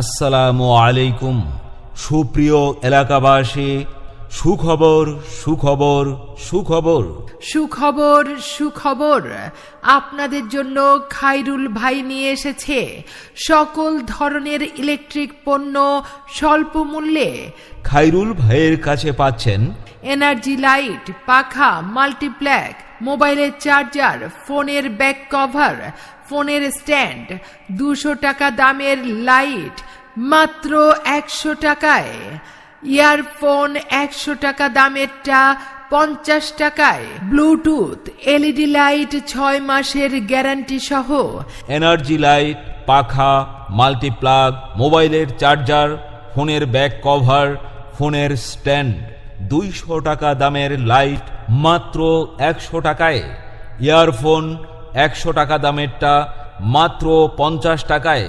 আসসালামু আলাইকুম সুপ্রিয় এলাকাবাসী সুখবর সুখবর সুখবর। সুখবর সুখবর আপনাদের জন্য খাইরুল ভাই নিয়ে এসেছে। সকল ধরনের ইলেকট্রিক পণ্য স্বল্প মূল্যে। খাইরুল ভাইয়ের কাছে পাচ্ছেন। এনার্জি লাইট পাখা মাল্টিপ্ল্যাক মোবাইলের চার্জার ফোনের ব্যাক কভার ফোনের স্ট্যান্ড দুশো টাকা দামের লাইট মাত্র একশো টাকায়, ইয়ারফোন একশো টাকা দামেরটা পঞ্চাশ টাকায়, ব্লুটুথ, এলইডি লাইট ছয় মাসের গ্যারান্টি সহ। এনার্জি লাইট, পাখা, মাল্টিপ্লাগ, মোবাইলের চার্জার, ফোনের ব্যাক কভার, ফোনের স্ট্যান্ড, দুইশো টাকা দামের লাইট মাত্র একশো টাকায়, ইয়ারফোন একশো টাকা দামেরটা মাত্র পঞ্চাশ টাকায়,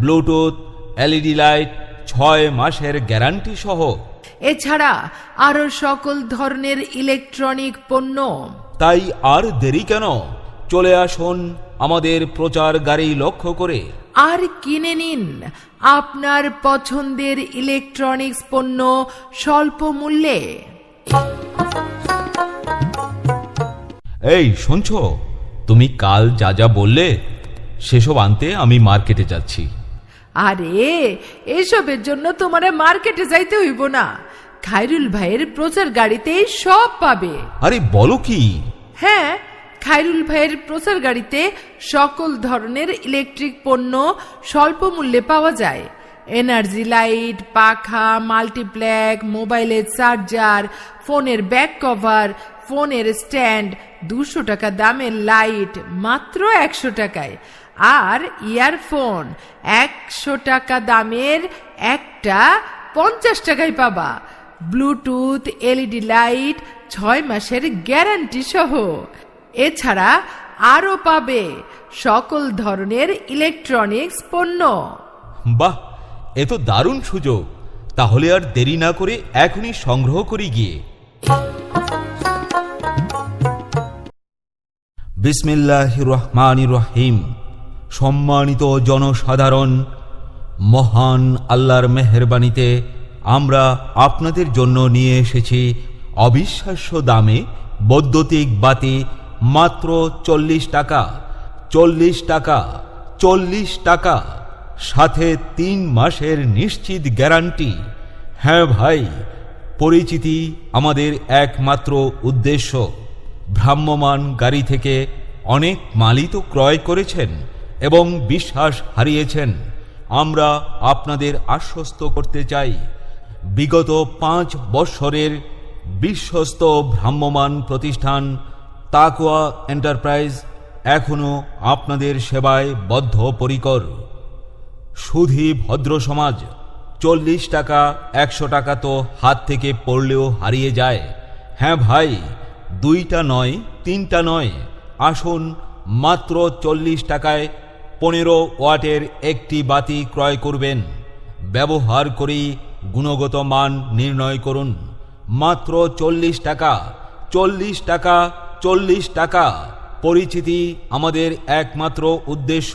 ব্লুটুথ এলইডি লাইট ছয় মাসের গ্যারান্টি সহ। এছাড়া আরও সকল ধরনের ইলেকট্রনিক পণ্য। তাই আর দেরি কেন? চলে আসুন আমাদের প্রচার গাড়ি লক্ষ্য করে। আর কিনে নিন আপনার পছন্দের ইলেকট্রনিক্স পণ্য স্বল্প মূল্যে। এই শুনছো? তুমি কাল যা যা বললে সেসব আনতে আমি মার্কেটে যাচ্ছি। আরে এসবের জন্য তোমার মার্কেটে যাইতে হইব না। খাইরুল ভাইয়ের প্রচার গাড়িতে সব পাবে। আরে বলো কি? হ্যাঁ খাইরুল ভাইয়ের প্রচার গাড়িতে সকল ধরনের ইলেকট্রিক পণ্য স্বল্প মূল্যে পাওয়া যায়। এনার্জি লাইট পাখা মাল্টিপ্ল্যাক মোবাইলের চার্জার ফোনের ব্যাক কভার ফোনের স্ট্যান্ড দুশো টাকা দামের লাইট মাত্র একশো টাকায়। আর ইয়ারফোন একশো টাকা দামের একটা পঞ্চাশ টাকায় পাবা। ব্লুটুথ, এলইডি লাইট, ছয় মাসের গ্যারান্টি সহ। এছাড়া আরও পাবে সকল ধরনের ইলেকট্রনিক্স পণ্য। বাহ, এ তো দারুণ সুযোগ। তাহলে আর দেরি না করে এখনই সংগ্রহ করি গিয়ে। বিসমিল্লাহ রহমান রহিম। সম্মানিত জনসাধারণ, মহান আল্লাহর মেহরবানিতে আমরা আপনাদের জন্য নিয়ে এসেছি অবিশ্বাস্য দামে বৈদ্যুতিক বাতি মাত্র চল্লিশ টাকা চল্লিশ টাকা চল্লিশ টাকা, সাথে তিন মাসের নিশ্চিত গ্যারান্টি। হ্যাঁ ভাই, পরিচিতি আমাদের একমাত্র উদ্দেশ্য। ভ্রাম্যমান গাড়ি থেকে অনেক মালই তো ক্রয় করেছেন। এবং বিশ্বাস হারিয়েছেন। আমরা আপনাদের আশ্বস্ত করতে চাই। বিগত পাঁচ বৎসরের বিশ্বস্ত ভ্রাম্যমান প্রতিষ্ঠান তাকোয়া এন্টারপ্রাইজ এখনও আপনাদের সেবায় বদ্ধপরিকর। সুধী ভদ্র সমাজ, চল্লিশ টাকা, একশো টাকা তো হাত থেকে পড়লেও হারিয়ে যায়। হ্যাঁ ভাই, দুইটা নয়, তিনটা নয়, আসুন মাত্র চল্লিশ টাকায় পনেরো ওয়াটের একটি বাতি ক্রয় করবেন। ব্যবহার করেই গুণগত মান নির্ণয় করুন। মাত্র চল্লিশ টাকা চল্লিশ টাকা চল্লিশ টাকা। পরিচিতি আমাদের একমাত্র উদ্দেশ্য।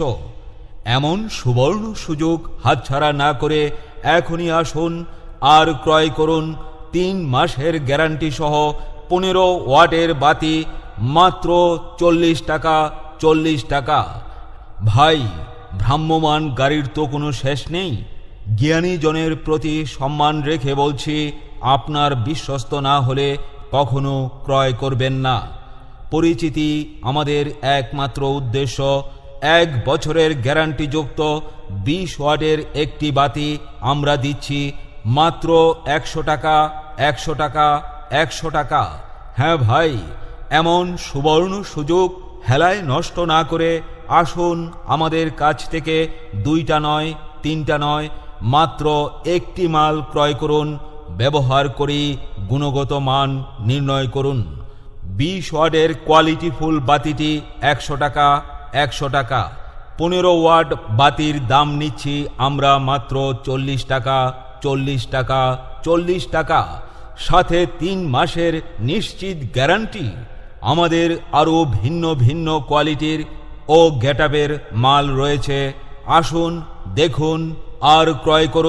এমন সুবর্ণ সুযোগ হাতছাড়া না করে এখনই আসুন আর ক্রয় করুন তিন মাসের গ্যারান্টি সহ পনেরো ওয়াটের বাতি মাত্র চল্লিশ টাকা চল্লিশ টাকা। ভাই, ভ্রাম্যমান গাড়ির তো কোনো শেষ নেই। জ্ঞানী জনের প্রতি সম্মান রেখে বলছি, আপনার বিশ্বস্ত না হলে কখনো ক্রয় করবেন না। পরিচিতি আমাদের একমাত্র উদ্দেশ্য, এক বছরের গ্যারান্টিযুক্ত বিশ ওয়াটের একটি বাতি আমরা দিচ্ছি, মাত্র একশো টাকা একশো টাকা একশো টাকা। হ্যাঁ ভাই, এমন সুবর্ণ সুযোগ হেলায় নষ্ট না করে আসুন আমাদের কাছ থেকে দুইটা নয়, তিনটা নয়, মাত্র একটি মাল ক্রয় করুন, ব্যবহার করি, গুণগত মান নির্ণয় করুন। বিশ ওয়ার্ডের কোয়ালিটি ফুল বাতিটি একশো টাকা একশো টাকা। পনেরো ওয়ার্ড বাতির দাম নিচ্ছি আমরা মাত্র চল্লিশ টাকা চল্লিশ টাকা চল্লিশ টাকা। সাথে তিন মাসের নিশ্চিত গ্যারান্টি। আমাদের আরও ভিন্ন ভিন্ন কোয়ালিটির ও গেটাবের মাল রয়েছে। আসুন দেখুন আর ক্রয় করুন।